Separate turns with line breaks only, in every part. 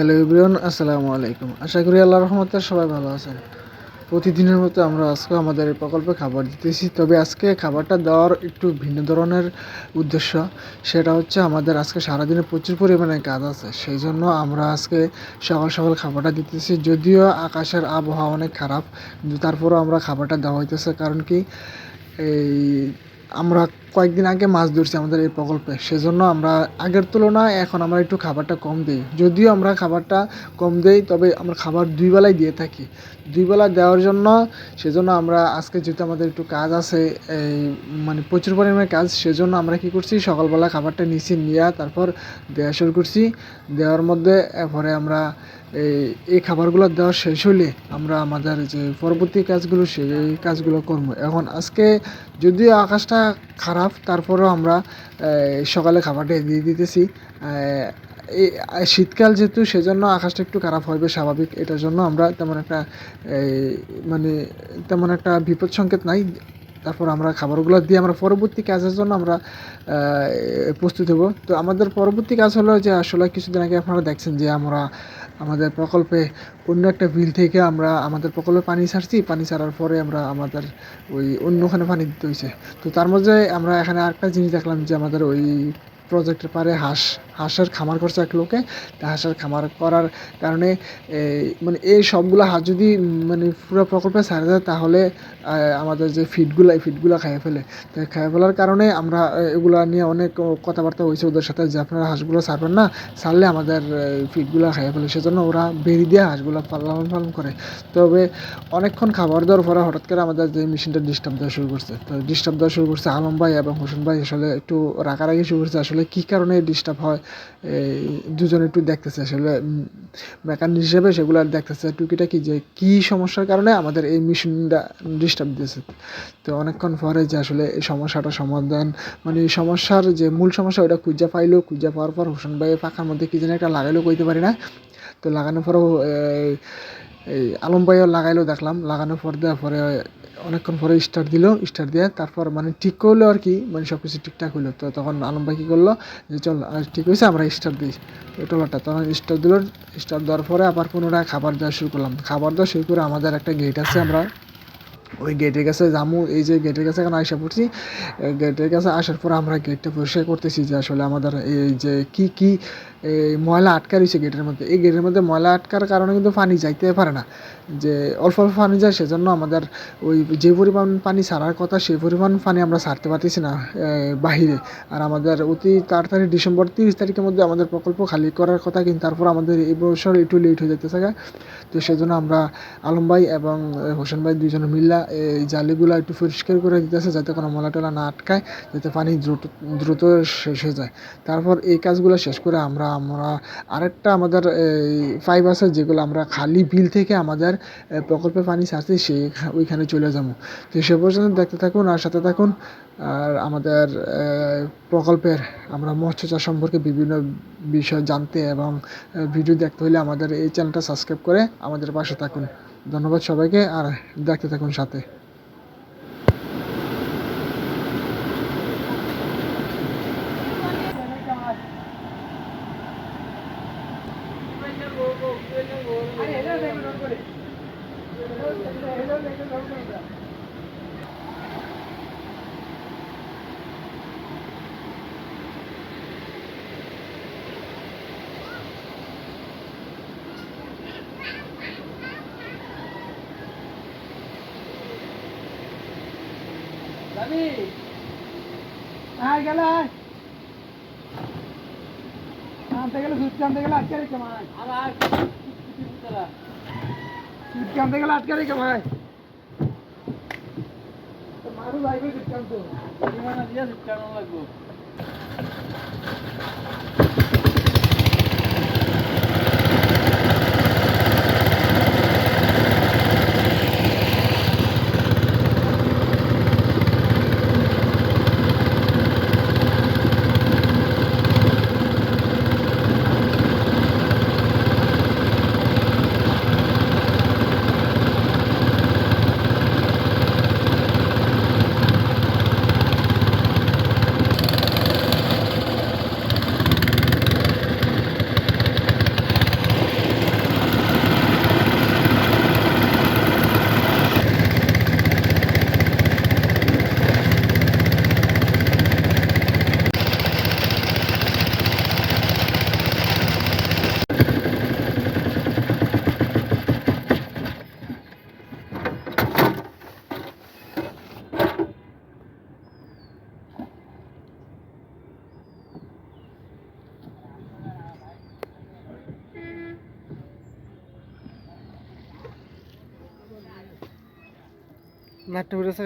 Hello ইব্রিয়ন আসসালামু আলাইকুম। আশা করি আল্লাহ রহমতে সবাই ভালো আছেন। প্রতিদিনের মতো আমরা আজকে আমাদের এই প্রকল্পে খাবার দিতেছি। তবে আজকে খাবারটা দেওয়ার একটু ভিন্ন ধরনের উদ্দেশ্য। সেটা হচ্ছে আমাদের আজকে সারাদিনে প্রচুর পরিমাণে কাজ আছে। সেই জন্য আমরা আজকে সকাল সকাল খাবারটা দিতেছি। যদিও আকাশের আবহাওয়া অনেক খারাপ, কিন্তু তারপরেও আমরা খাবারটা দেওয়া হইতেছে। কারণ কি, এই আমরা কয়েকদিন আগে মাছ ধরছি আমাদের এই প্রকল্পে। সেজন্য আমরা আগের তুলনায় এখন আমরা একটু খাবারটা কম দিই। যদিও আমরা খাবারটা কম দেই, তবে আমরা খাবার দুই বেলায় দিয়ে থাকি। দুই বেলা দেওয়ার জন্য সেজন্য আমরা আজকে যেহেতু আমাদের একটু কাজ আছে, এই মানে প্রচুর পরিমাণে কাজ, সেজন্য আমরা কি করছি, সকালবেলা খাবারটা নিচে নিয়ে তারপর দেওয়া শুরু করছি। দেওয়ার মধ্যে এরপরে আমরা এই এই খাবারগুলো দেওয়া শেষ হলে আমরা আমাদের যে পরবর্তী কাজগুলো, সেই কাজগুলো করব। এখন আজকে যদিও আকাশটা খারাপ তারপরেও আমরা সকালে খাবারটা দিয়ে দিতেছি। শীতকাল যেহেতু, সেজন্য আকাশটা একটু খারাপ হবে স্বাভাবিক। এটার জন্য আমরা তেমন একটা মানে তেমন একটা বিপদ সংকেত নাই। তারপর আমরা খাবারগুলো দিয়ে আমরা পরবর্তী কাজের জন্য আমরা প্রস্তুত হব। তো আমাদের পরবর্তী কাজ হলো যে, আসলে কিছুদিন আগে আপনারা দেখছেন যে, আমরা আমাদের প্রকল্পে অন্য একটা বিল থেকে আমরা আমাদের প্রকল্পে পানি ছাড়ছি। পানি ছাড়ার পরে আমরা আমাদের ওই অন্যখানে পানি দিতে হয়েছে তো তার মধ্যে আমরা এখানে আরেকটা জিনিস দেখলাম যে আমাদের ওই প্রজেক্টের পারে হাঁস, হাঁসের খামার করছে এক লোকে। তা হাঁসের খামার করার কারণে মানে এই সবগুলো হাঁস যদি মানে পুরো প্রকল্পে ছাড়া যায় তাহলে আমাদের যে ফিডগুলো, এই ফিডগুলো খাইয়ে ফেলে। তো খাইয়ে ফেলার কারণে আমরা এগুলা নিয়ে অনেক কথাবার্তা হয়েছে ওদের সাথে যে আপনারা হাঁসগুলো ছাড়বেন না, ছাড়লে আমাদের ফিডগুলো খাইয়ে ফেলে। সেজন্য ওরা বেরি দিয়ে হাঁসগুলো পালন পালন করে। তবে অনেকক্ষণ খাবার দেওয়ার পরে হঠাৎ করে আমাদের যে মেশিনটা ডিস্টার্ব দেওয়া শুরু করছে। তো ডিস্টার্ব দেওয়া শুরু করছে, আলম ভাই এবং হোসেন ভাই আসলে একটু রাগারাগি শুরু করছে, আসলে কী কারণে ডিস্টার্ব হয়? এই দুজনে একটু দেখতেছে আসলে মেকানিক হিসেবে সেগুলো দেখতেছে। টুকিটাকি যে, কী সমস্যার কারণে আমাদের এই মেশিনটা ডিস্টার্ব দিয়েছে? তো অনেকক্ষণ পরে যে আসলে এই সমস্যাটা সমাধান মানে এই সমস্যার যে মূল সমস্যা ওটা খুঁজা পাইলো, খুঁজা পাওয়ার পর হোসেন ভাইয়ের পাখার মধ্যে কী যেন একটা লাগাইলেও কইতে পারি না। তো লাগানোর পরেও এই- আলম ভাইও লাগাইলো, দেখলাম। লাগানোর পর দেওয়ার পরে অনেকক্ষণ পরে স্টার্ট দিল স্টার্ট দিয়ে তারপর মানে ঠিক করল আর কি মানে সব কিছু ঠিকঠাক হলো তো তখন আলম ভাই কী করল যে, চল ঠিক হয়েছে আমরা স্টার্ট দিই। ওই টলারটা তখন স্টার্ট দিল স্টার্ট দেওয়ার পরে আবার পুনরায় খাবার দেওয়া শুরু করলাম। খাবার দেওয়া শুরু করে আমাদের একটা গেট আছে, আমরা ওই গেটের কাছে জামু এই যে গেটের কাছে এখন আইসা পড়ছি গেটের কাছে আসার পর আমরা গেটটা পরিষ্কার করতেছি যে, আসলে আমাদের এই যে কি কি এই ময়লা আটকা রয়েছে গেটের মধ্যে। এই গেটের মধ্যে ময়লা আটকার কারণে কিন্তু পানি যাইতে পারে না। যে অল্প অল্প পানি যায়, সেজন্য আমাদের ওই যে পরিমাণ পানি ছাড়ার কথা সেই পরিমাণ পানি আমরা ছাড়তে পারতেছি না বাহিরে। আর আমাদের অতি তাড়াতাড়ি ডিসেম্বর তিরিশ তারিখের মধ্যে আমাদের প্রকল্প খালি করার কথা, কিন্তু তারপর আমাদের এই বছর একটু লেট হয়ে যেতেছে থাকে তো সেজন্য আমরা আলম ভাই এবং হোসেন ভাই দুইজনে মিল্লা এই জালিগুলো একটু পরিষ্কার করে দিতেছে, যাতে কোনো ময়লা টলা না আটকায়, যাতে পানি দ্রুত দ্রুত শেষ হয়ে যায়। তারপর এই কাজগুলো শেষ করে আমরা আমরা আরেকটা আমাদের এই পাইপ আছে যেগুলো আমরা খালি বিল থেকে আমাদের আহ, প্রকল্পে পানি ছাড়ছি সেই ওইখানে চলে যাব। তো সে পর্যন্ত দেখতে থাকুন আর সাথে থাকুন। আর আমাদের প্রকল্পের আমরা মৎস্য চাষ সম্পর্কে বিভিন্ন বিষয় জানতে এবং ভিডিও দেখতে হলে আমাদের এই চ্যানেলটা সাবস্ক্রাইব করে আমাদের পাশে থাকুন। ধন্যবাদ সবাইকে আর দেখতে থাকুন সাথে।
যাবি আয় গেলে আয় আনতে গেলে সুটকে আনতে গেলে আটকে রেখে আয় সুটকে আনতে গেলে আটকে রেখে ভাই। মারু লাগবে সুটকে আনতে। দিয়ে সুটকে আনা লাগবো।
নাট্য করেছে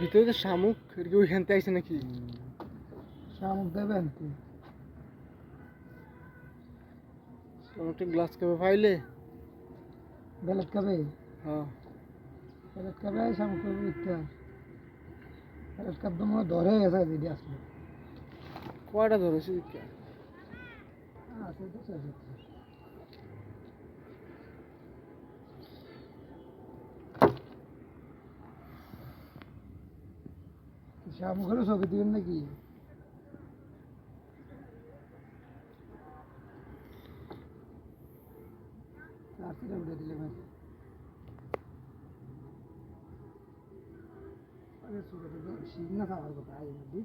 ভিতরে যে শামুক কি ওইখান থেকে আইছে নাকি?
শামুক দেবেন
শামুকটা গ্লাস কাপে পাইলে
বেলেট খাবে
হ্যাঁ।
বেলেট খাবে শামুক খাবে ইত্যা বেলেট কাপ তো মনে ধরে গেছে দিদি আসলে।
কয়টা ধরেছে
আছে তো শামুকেরও ছবি দিবেন নাকি? রাস্তাটা উঠে দিলে শিখ না খাওয়ার কথা আগে